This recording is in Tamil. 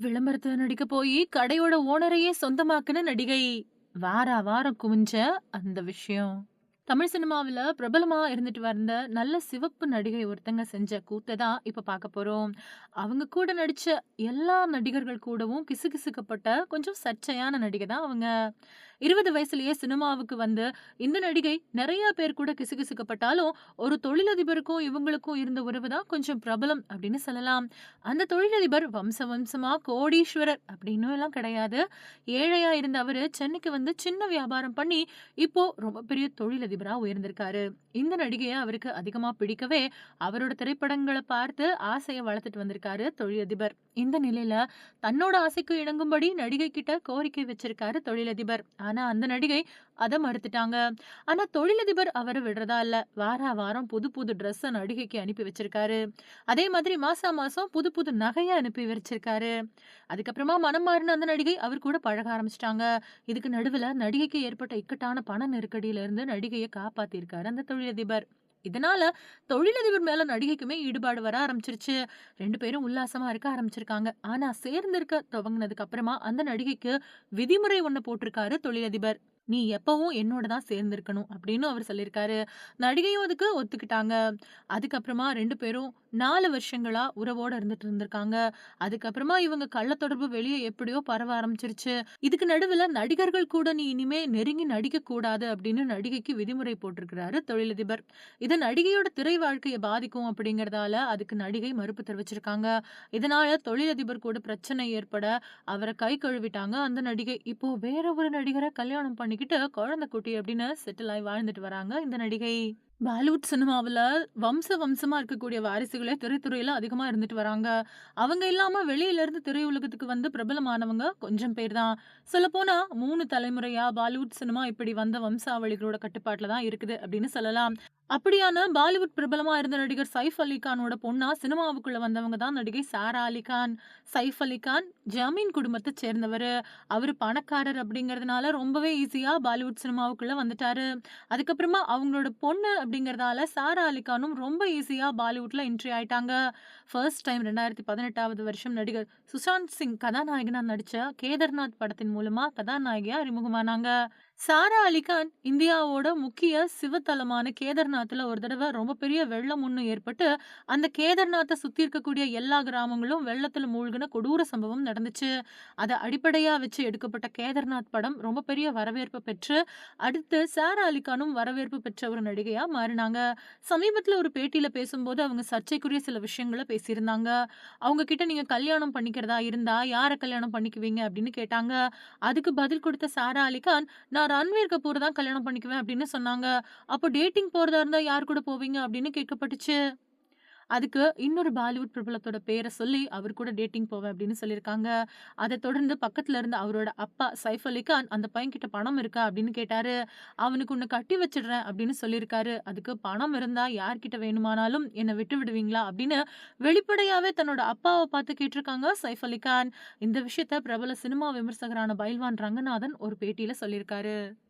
விளம்பரத்துல நடிக்க போய் கடையோட ஓனரையே சொந்தமாக்குன நடிகை. வார வாரம் குவிஞ்ச அந்த விஷயம். தமிழ் சினிமாவில் பிரபலமா இருந்துட்டு வந்த நல்ல சிவப்பு நடிகை ஒருத்தங்க செஞ்ச கூத்தை தான் இப்போ பார்க்க போறோம். அவங்க கூட நடிச்ச எல்லா நடிகர்கள் கூடவும் கிசுகிசுக்கப்பட்ட கொஞ்சம் சர்ச்சையான நடிகை தான் அவங்க. 20 வயசுலயே சினிமாவுக்கு வந்து இந்த நடிகை நிறைய பேர் கூட கிசுகிசுக்கப்பட்டாலும், ஒரு தொழிலதிபருக்கும் இவங்களுக்கும் இருந்த உறவு தான் கொஞ்சம் பிரபலம் அப்படின்னு சொல்லலாம். அந்த தொழிலதிபர் வம்ச வம்சமா கோடீஸ்வரர் அப்படின்னு எல்லாம் கிடையாது. ஏழையா இருந்த அவரு சென்னைக்கு வந்து சின்ன வியாபாரம் பண்ணி, இப்போ ரொம்ப பெரிய தொழிலதிபரா உயர்ந்திருக்காரு. இந்த நடிகையை அவருக்கு அதிகமா பிடிக்கவே, அவரோட திரைப்படங்களை பார்த்து ஆசையை வளர்த்துட்டு வந்திருக்காரு தொழிலதிபர். இந்த நிலையில தன்னோட ஆசைக்கு இணங்கும்படி நடிகை கிட்ட கோரிக்கை வச்சிருக்காரு தொழிலதிபர். ஆனா அந்த நடிகை அதை மறுத்துட்டாங்க. ஆனா தொழிலதிபர் அவரை விடுறதா இல்ல. வார வாரம் புது புது ட்ரெஸ்ஸ நடிகைக்கு அனுப்பி வச்சிருக்காரு. அதே மாதிரி மாசா மாசம் புது புது நகையை அனுப்பி வச்சிருக்காரு. அதுக்கப்புறமா மனம் மாறின அந்த நடிகை அவர் கூட பழக ஆரம்பிச்சுட்டாங்க. இதுக்கு நடுவுல நடிகைக்கு ஏற்பட்ட இக்கட்டான பண நெருக்கடியில இருந்து நடிகையை காப்பாத்திருக்காரு அந்த தொழிலதிபர். இதனால தொழிலதிபர் மேல நடிகைக்குமே ஈடுபாடு வர ஆரம்பிச்சிருச்சு ரெண்டு பேரும் உல்லாசமா இருக்க ஆரம்பிச்சிருக்காங்க. ஆனா சேர்ந்திருக்க துவங்குனதுக்கு அப்புறமா அந்த நடிகைக்கு விதிமுறை ஒன்று போட்டிருக்காரு தொழிலதிபர். "நீ எப்பவும் என்னோட தான் சேர்ந்திருக்கணும்" அப்படின்னு அவர் சொல்லியிருக்காரு. நடிகையும் அதுக்கு ஒத்துக்கிட்டாங்க. அதுக்கப்புறமா ரெண்டு பேரும் நாலு வருஷங்களா உறவோட இருந்துட்டு இருந்திருக்காங்க. அதுக்கப்புறமா இவங்க கள்ள தொடர்பு வெளிய எப்படியோ பரவ ஆரம்பிச்சிருச்சு இதுக்கு நடுவுல நடிகர்கள் கூட "நீ இனிமே நெருங்கி நடிக்க கூடாது" அப்படின்னு நடிகைக்கு விதிமுறை போட்டிருக்கிறாரு தொழிலதிபர். இது நடிகையோட திரை வாழ்க்கையை பாதிக்கும் அப்படிங்கிறதால அதுக்கு நடிகை மறுப்பு தெரிவிச்சிருக்காங்க. இதனால தொழிலதிபர் கூட பிரச்சனை ஏற்பட, அவரை கை கழுவிட்டாங்க அந்த நடிகை. இப்போ வேற ஒரு நடிகரை கல்யாணம் பண்ணி பண்ணிக்கிட்டு குழந்தை குட்டி அப்படின்னு செட்டில் ஆகி வாழ்ந்துட்டு வராங்க இந்த நடிகை. பாலிவுட் சினிமாவுல வம்ச வம்சமா இருக்கக்கூடிய வாரிசுகளே திரைத்துறையில அதிகமா இருந்துட்டு வராங்க. அவங்க இல்லாம வெளியில இருந்து திரையுலகத்துக்கு வந்து பிரபலமானவங்க கொஞ்சம் பேர் தான். சொல்லப்போனா 3 தலைமுறையா பாலிவுட் சினிமா இப்படி வந்த வம்சாவளிகளோட கட்டுப்பாட்டுல தான் இருக்குது அப்படின்னு சொல்லலாம். அப்படியான பாலிவுட் பிரபலமா இருந்த நடிகர் சைஃப் அலி கானோட பொண்ணா சினிமாவுக்குள்ள வந்தவங்க தான் நடிகை சாரா அலி கான். சைஃப் அலி கான் ஜமீன் குடும்பத்தை சேர்ந்தவர் அவர் பணக்காரர் அப்படிங்கிறதுனால ரொம்பவே ஈஸியா பாலிவுட் சினிமாவுக்குள்ள வந்துட்டாரு. அதுக்கப்புறமா அவங்களோட பொண்ணு அப்படிங்கிறதால சாரா அலி கானும் ரொம்ப ஈஸியா பாலிவுட்ல என்ட்ரி ஆயிட்டாங்க. ஃபர்ஸ்ட் டைம் 2018வது வருஷம் நடிகர் சுஷாந்த் சிங் கதாநாயகனா நடிச்ச கேதர்நாத் படத்தின் மூலமா கதாநாயகியா அறிமுகமானாங்க. சாரா அலிகான் இந்தியாவோட முக்கிய சிவத்தலமான கேதர்நாத்ல ஒரு தடவை ரொம்ப பெரிய வெள்ளம் ஒன்று ஏற்பட்டு, அந்த கேதர்நாத்தை சுற்றி இருக்கக்கூடிய எல்லா கிராமங்களும் வெள்ளத்தில் மூழ்கின கொடூர சம்பவம் நடந்துச்சு. அதை அடிப்படையாக வச்சு எடுக்கப்பட்ட கேதர்நாத் படம் ரொம்ப பெரிய வரவேற்பு பெற்று, அடுத்து சாரா அலிகானும் வரவேற்பு பெற்ற ஒரு நடிகையாக மாறினாங்க. சமீபத்தில் ஒரு பேட்டியில் பேசும்போது அவங்க சர்ச்சைக்குரிய சில விஷயங்களை பேசியிருந்தாங்க. அவங்க கிட்ட "நீங்க கல்யாணம் பண்ணிக்கிறதா இருந்தா யாரை கல்யாணம் பண்ணிக்குவீங்க?" அப்படின்னு கேட்டாங்க. அதுக்கு பதில் கொடுத்த சாரா அலிகான் நான் "நான் ரன்வீர் கபூர் தான் கல்யாணம் பண்ணிக்குவேன்" அப்படின்னு சொன்னாங்க. "அப்போ டேட்டிங் போறதா இருந்தா யார் கூட போவீங்க?" அப்படின்னு கேட்கப்பட்டுச்சு. அதுக்கு இன்னொரு பாலிவுட் பிரபலத்தோட பேரை சொல்லி, "அவர் கூட டேட்டிங் போவேன்" அப்படின்னு சொல்லியிருக்காங்க. அதை தொடர்ந்து பக்கத்துல இருந்த அவரோட அப்பா சைஃப் அலி கான், "அந்த பையன் கிட்ட பணம் இருக்கா?" அப்படின்னு கேட்டாரு. "அவனுக்கு உன்னை கட்டி வச்சிடுறேன் அப்படின்னு சொல்லியிருக்காரு. அதுக்கு "பணம் இருந்தா யார்கிட்ட வேணுமானாலும் என்னை விட்டு விடுவீங்களா?" அப்படின்னு வெளிப்படையாவே தன்னோட அப்பாவை பார்த்து கேட்டிருக்காங்க சைஃப் அலி கான். இந்த விஷயத்த பிரபல சினிமா விமர்சகரான பைல்வான் ரங்கநாதன் ஒரு பேட்டியில சொல்லியிருக்காரு.